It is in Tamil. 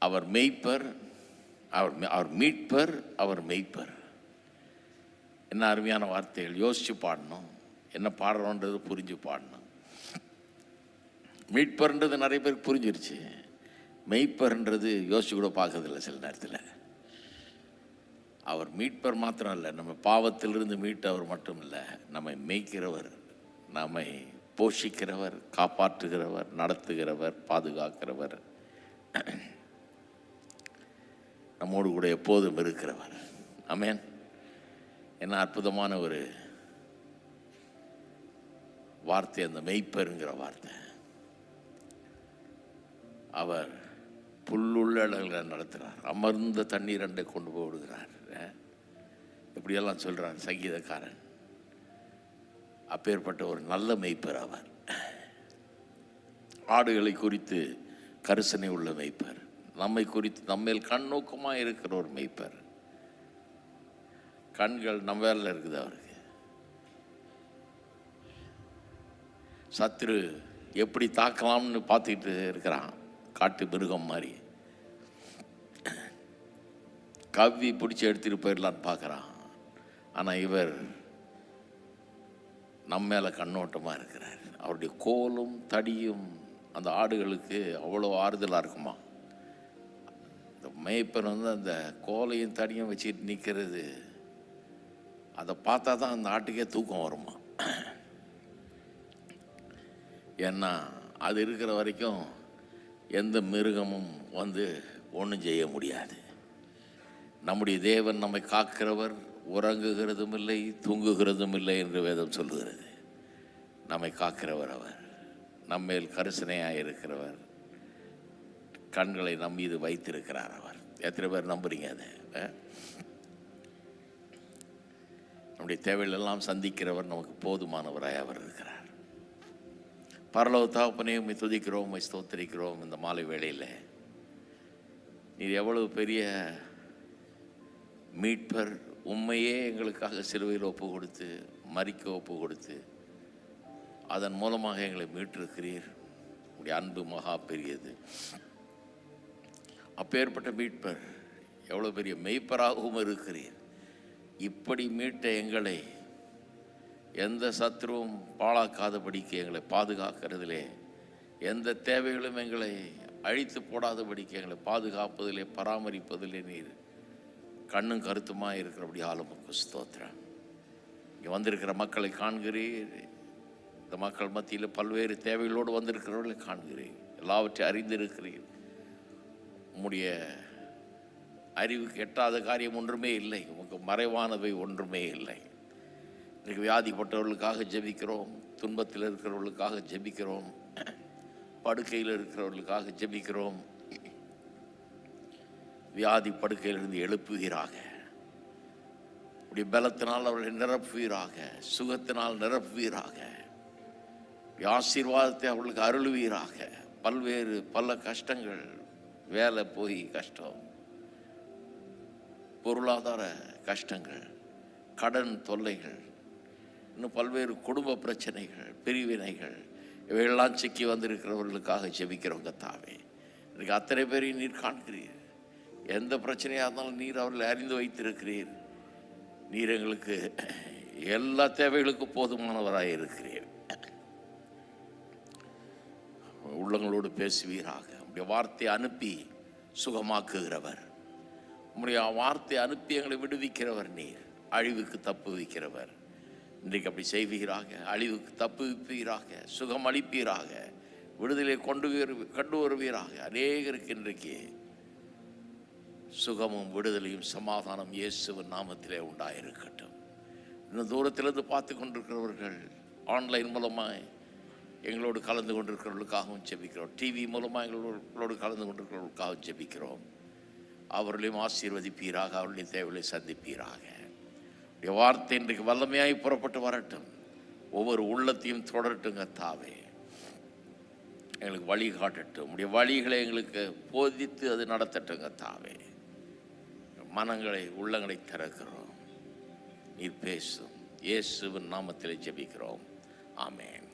அவர் மெய்ப்பர் அவர் அவர் மீட்பர் அவர் மெய்ப்பர். என்ன அருமையான வார்த்தைகள். யோசித்து பாடணும். என்ன பாடுறோன்றது புரிஞ்சு பாடணும். மீட்பர்ன்றது நிறைய பேருக்கு புரிஞ்சிருச்சு. மெய்ப்பர்ன்றது யோசிச்சு கூட பார்க்கறதில்ல சில நேரத்தில். அவர் மீட்பர் மாத்திரம் இல்லை நம்ம பாவத்திலிருந்து மீட்டவர் மட்டும் இல்லை நம்மை மேய்க்கிறவர் நம்மை போஷிக்கிறவர் காப்பாற்றுகிறவர் நடத்துகிறவர் பாதுகாக்கிறவர். நம்மோடு கூட எப்போதும் இருக்கிறவர். அமேன் என்ன அற்புதமான ஒரு வார்த்தை அந்த மெய்ப்பருங்கிற வார்த்தை. அவர் புல்லுள்ளடங்களை நடத்துகிறார் அமர்ந்த தண்ணீர் அண்டை கொண்டு போய் விடுகிறார். இப்படியெல்லாம் சொல்கிறார் சங்கீதக்காரன். அப்பேற்பட்ட ஒரு நல்ல மெய்ப்பர் அவர். ஆடுகளை குறித்து கரிசனை உள்ள மெய்ப்பர். நம்மை குறித்து நம்மேல் கண்ணோக்கமாக இருக்கிற ஒரு மெய்ப்பர். கண்கள் நம்ம இருக்குது அவருக்கு. சத்ரு எப்படி தாக்கலாம்னு பார்த்துக்கிட்டு இருக்கிறான். காட்டு மிருகம் மாதிரி. கவ்வி பிடிச்சி எடுத்துட்டு போயிடலான்னு பார்க்குறான். ஆனால் இவர் நம்ம மேலே கண்ணோட்டமாக இருக்கிறார். அவருடைய கோலும் தடியும் அந்த ஆடுகளுக்கு அவ்வளோ ஆறுதலாக இருக்குமா? மேய்ப்பன் வந்து அந்த கோலையும் தடியும் வச்சுட்டு நிற்கிறது அதை பார்த்தா தான் அந்த ஆட்டுக்கே தூக்கம் வருமா? ஏன்னா அது இருக்கிற வரைக்கும் எந்த மிருகமும் வந்து ஒன்றும் செய்ய முடியாது. நம்முடைய தேவன் நம்மை காக்கிறவர் உறங்குகிறதும் இல்லை தூங்குகிறதும் இல்லை என்று வேதம் சொல்லுகிறது நம்மை காக்கிறவர் அவர். நம்மேல் கரிசனையாக இருக்கிறவர் கண்களை நம் மீது வைத்திருக்கிறார் அவர். எத்தனை பேர் நம்புறீங்க அதை? நம்முடைய தேவைகளெல்லாம் சந்திக்கிறவர் நமக்கு போதுமானவராய் அவர் இருக்கிறார். பரலோக தாப்பனே உம்மை துதிக்கிறோம் உண்மை ஸ்தோத்தரிக்கிறோம் இந்த மாலை வேளையில். நீர் எவ்வளவு பெரிய மீட்பர் உண்மையே எங்களுக்காக சிலுவையில் ஒப்பு கொடுத்து மறிக்க ஒப்பு கொடுத்து அதன் மூலமாக எங்களை மீட்டிருக்கிறீர். உங்களுடைய அன்பு மகா பெரியது. அப்பேற்பட்ட மீட்பர். எவ்வளோ பெரிய மெய்ப்பராகவும் இருக்கிறீர். இப்படி மீட்ட எங்களை எந்த சத்ருவும் பாழாக்காதபடிக்கு எங்களை பாதுகாக்கிறதிலே எந்த தேவைகளும் எங்களை அழித்து போடாதபடிக்கு எங்களை பாதுகாப்பதிலே பராமரிப்பதிலே நீர் கண்ணும் கருத்துமாக இருக்கிறபடி ஆளுமுக்கு ஸ்தோத்திரம். இங்கே வந்திருக்கிற மக்களை காண்கிறீர். இந்த மக்கள் மத்தியில் பல்வேறு தேவைகளோடு வந்திருக்கிறவர்களை காண்கிறீர். எல்லாவற்றையும் அறிந்திருக்கிறீர். உம்முடைய அறிவுக்கு எட்டாத காரியம் ஒன்றுமே இல்லை. உமக்கு மறைவானவை ஒன்றுமே இல்லை. இன்றைக்கு வியாதிப்பட்டவர்களுக்காக ஜெபிக்கிறோம். துன்பத்தில் இருக்கிறவர்களுக்காக ஜெபிக்கிறோம். படுக்கையில் இருக்கிறவர்களுக்காக ஜெபிக்கிறோம். வியாதி படுக்கையிலிருந்து எழுப்புவீராக. உடைய பலத்தினால் அவர்களை நிரப்புவீராக. சுகத்தினால் நிரப்புவீராக. ஆசீர்வாதத்தை அவர்களுக்கு அருள்வீராக. பல்வேறு பல கஷ்டங்கள் வேலை போய் கஷ்டம். பொருளாதார கஷ்டங்கள் கடன் தொல்லைகள் இன்னும் பல்வேறு குடும்ப பிரச்சனைகள் பிரிவினைகள் இவையெல்லாம் சிக்கி வந்திருக்கிறவர்களுக்காக ஜெபிக்கிறவங்க தாவே இன்னைக்கு அத்தனை பேரையும் நீர் காண்கிறீர். எந்த பிரச்சனையாக இருந்தாலும் நீர் அவர்களை அறிந்து வைத்திருக்கிறீர். நீர் எங்களுக்கு எல்லா தேவைகளுக்கும் போதுமானவராக இருக்கிறீர். உள்ளங்களோடு பேசுவீராக. உடைய வார்த்தையை அனுப்பி சுகமாக்குகிறவர். உம்முடைய வார்த்தையை அனுப்பி எங்களை விடுவிக்கிறவர் நீர். அழிவுக்கு தப்பு வைக்கிறவர். இன்றைக்கு அப்படி செய்வீராக அழிவுக்கு தப்பு வைப்பீராக சுகம் அளிப்பீராக விடுதலை கொண்டு வரு- வருவீராக. அநேகருக்கு இன்றைக்கு சுகமும் விடுதலையும் சமாதானம் இயேசுவின் நாமத்திலே உண்டாயிருக்கட்டும். இன்னும் தூரத்திலிருந்து பார்த்து கொண்டிருக்கிறவர்கள் ஆன்லைன் மூலமாக எங்களோடு கலந்து கொண்டிருக்கிறவர்களுக்காகவும் ஜெபிக்கிறோம். டிவி மூலமாக எங்களோடு கலந்து கொண்டிருக்கிறவர்களுக்காகவும் ஜெபிக்கிறோம். அவர்களையும் ஆசீர்வதிப்பீராக அவர்களின் தேவைகளை சந்திப்பீராக. உடைய வார்த்தை இன்றைக்கு வல்லமையாய் புறப்பட்டு வரட்டும். ஒவ்வொரு உள்ளத்தையும் தொடரட்டுங்க தாவே. எங்களுக்கு வழி காட்டட்டும். உடைய வழிகளை எங்களுக்கு போதித்து அது நடத்தட்டுங்க தாவே. மனங்களை உள்ளங்களை திறக்கிறோம். நீர் பேசும். இயேசுவின் நாமத்தில் ஜெபிக்கிறோம். ஆமேன்.